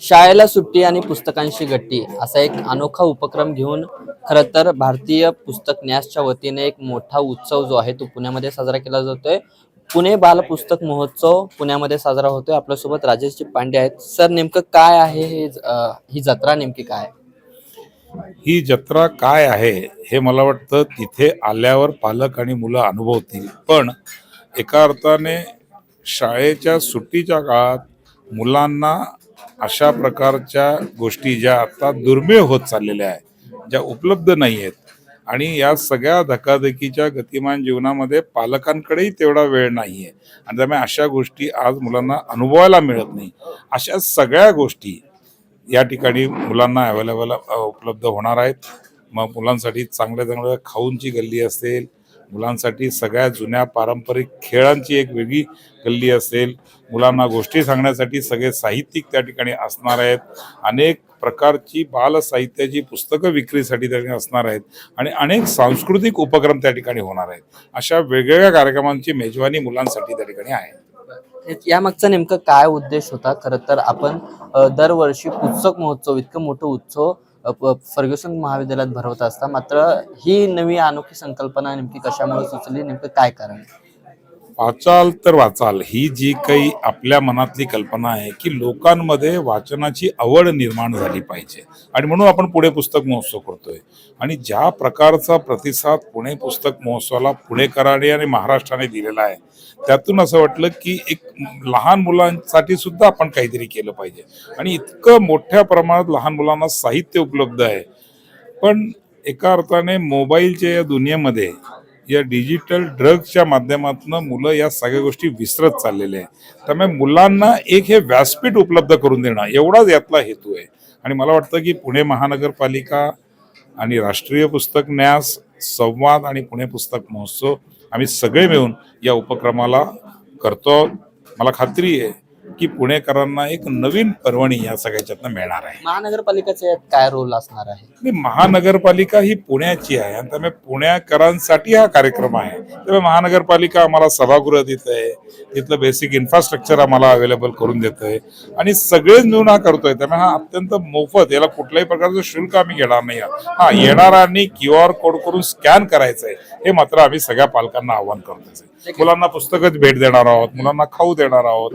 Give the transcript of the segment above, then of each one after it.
शाळेला सुट्टी आणि पुस्तकांशी गट्टी असा एक अनोखा उपक्रम घेऊन खरं तर भारतीय पुस्तक न्यासच्या वतीने एक मोठा उत्सव जो आहे तो पुण्यामध्ये साजरा केला जातोय. पुणे बाल पुस्तक महोत्सव पुण्यामध्ये साजरा होतोय. आपल्यासोबत राजेशजी पांडे आहेत. सर नेमकं काय आहे हे ज- ही जत्रा नेमकी काय? आहे? ही जत्रा काय आहे हे मला वाटतं तिथे आल्यावर पालक आणि मुलं अनुभवतील. पण एका अर्थाने शाळेच्या सुट्टीच्या काळात मुलांना अशा प्रकारच्या गोष्टी ज्या आता दुर्मिळ होत चाललेल्या आहेत ज्या उपलब्ध नाही आहेत आणि या सगळ्या धकाधकीच्या गतिमान जीवनामध्ये पालकांकडेही तेवढा वेळ नाही आहे. आणि त्यामुळे अशा गोष्टी आज मुलांना अनुभवायला मिळत नाही. अशा सगळ्या गोष्टी या ठिकाणी मुलांना अवेलेबल उपलब्ध होणार आहेत. मग मुलांसाठी चांगल्या चांगल्या खाऊनची गल्ली असेल मुलांसाठी सगळ्या जुन्या पारंपरिक खेळांची एक वेगळी गल्ली असेल. मुलांना गोष्टी सांगण्यासाठी सगळे साहित्यिक त्या ठिकाणी असणार आहेत. अनेक प्रकारची बाल साहित्याची पुस्तकं विक्रीसाठी त्या ठिकाणी असणार आहेत आणि अनेक सांस्कृतिक उपक्रम त्या ठिकाणी होणार आहेत. अशा वेगवेगळ्या कार्यक्रमांची मेजवानी मुलांसाठी त्या ठिकाणी आहे. यामागचा नेमकं काय उद्देश होता? खरं तर आपण दरवर्षी पुस्तक महोत्सव इतकं मोठं उत्सव फर्ग्युसन महाविद्यालयात भरवत असता. मात्र ही नवी अनोखी संकल्पना नेमकी कशामुळे सुचली? नेमकं काय कारण? वाचाल तर वाचाल. ही जी काही आपल्या मनातली कल्पना आहे की लोकांमध्ये वाचनाची आवड निर्माण झाली पाहिजे. आणि म्हणून आपण पुणे पुस्तक महोत्सव करतोय. आणि ज्या प्रकारचा प्रतिसाद पुणे पुस्तक महोत्सवाला पुणेकरांनी आणि महाराष्ट्राने दिलेला आहे त्यातून असं वाटलं की एक लहान मुलांसाठी सुद्धा आपण काहीतरी केलं पाहिजे. आणि इतकं मोठ्या प्रमाणात लहान मुलांना साहित्य उपलब्ध आहे. पण एका अर्थाने मोबाईलच्या या दुनियेमध्ये या डिजिटल ड्रग्सच्या माध्यमातून मुलं या सगळ्या गोष्टी विसरत चाललेल्या आहे त्यामुळे मुलांना एक हे व्यासपीठ उपलब्ध करून देणं एवढाच यातला हेतू आहे. आणि मला वाटतं की पुणे महानगरपालिका आणि राष्ट्रीय पुस्तक न्यास संवाद आणि पुणे पुस्तक महोत्सव आम्ही सगळे मिळून या उपक्रमाला करतो मला खात्री आहे की पुणेकरांना एक नवीन पर्वणी या सगळ्याच्यातनं मिळणार आहे. महानगरपालिकेचा यात काय रोल असणार आहे? आणि महानगरपालिका ही पुण्याची आहे आणि त्यामुळे पुणेकरांसाठी हा कार्यक्रम आहे. त्यामुळे महानगरपालिका आम्हाला सभागृह देत आहे तिथलं बेसिक इन्फ्रास्ट्रक्चर आम्हाला अवेलेबल करून देत आहे आणि सगळेच मिळून हा करतोय. त्यामुळे हा अत्यंत मोफत याला कुठल्याही प्रकारचं शुल्क आम्ही घेणार नाही आहोत. हा येणाऱ्यांनी क्यू आर कोड करून स्कॅन करायचं आहे हे मात्र आम्ही सगळ्या पालकांना आव्हान करतोच आहे. मुलांना पुस्तकच भेट देणार आहोत मुलांना खाऊ देणार आहोत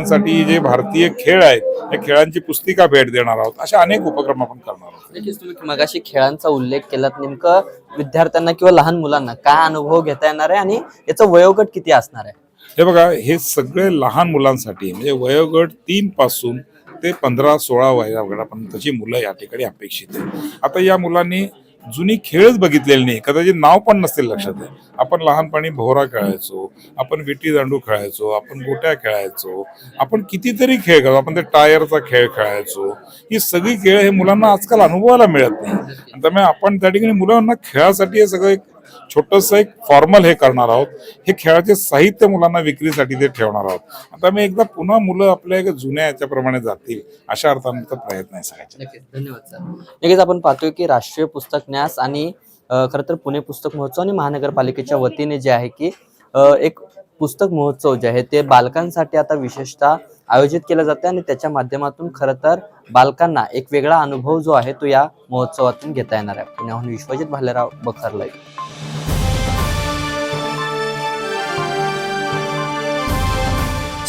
मुलांसाठी जे भारतीय खेळ आहेत त्या खेळांची पुस्तिका भेट देणार आहोत. अशा अनेक उपक्रम आपण करणार आहोत. नक्कीच तुम्ही मगाशी खेळांचा उल्लेख केलात नेमकं विद्यार्थ्यांना किंवा लहान मुलांना काय अनुभव घेता येणार आहे आणि याचं वयोगट किती असणार आहे? हे बघा हे सगळे लहान मुलांसाठी म्हणजे वयोगट तीन पासून ते पंधरा सोळा वयापर्यंतची मुलं या ठिकाणी अपेक्षित आहे आता या मुलांनी जुनी खेळच बघितलेली नाही. कदाचित नाव पण नसतील लक्षात. आहे आपण लहानपणी भोवरा खेळायचो आपण विटी दांडू खेळायचो आपण गोट्या खेळायचो आपण कितीतरी खेळ खेळायचो आपण ते टायरचा खेळ खेळायचो. ही सगळी खेळ हे मुलांना आजकाल अनुभवायला मिळत नाही. आणि त्यामुळे आपण त्या ठिकाणी मुलांना खेळासाठी हे सगळं छोटंसं एक फॉर्मल हे करणार आहोत. हे खेळाचे साहित्य मुलांना विक्रीसाठी ते ठेवणार आहोत. आता मी एकदा पुन्हा मुलं आपल्या जुन्या याच्याप्रमाणे जातील अशा अर्थाने तर प्रयत्न आहे सगळ्याचे. नक्कीच. धन्यवाद सर. नक्कीच आपण पाहतोय की राष्ट्रीय पुस्तक न्यास आणि खरं तर पुणे पुस्तक महोत्सव आणि महानगरपालिकेच्या वतीने जे आहे की एक पुस्तक महोत्सव जे आहे ते बालकांसाठी आता विशेषतः आयोजित केलं जाते आणि त्याच्या माध्यमातून खरं तर बालकांना एक वेगळा अनुभव जो आहे तो या महोत्सवातून घेता येणार आहे. पुण्याहून विश्वजित भालेराव बखरलाई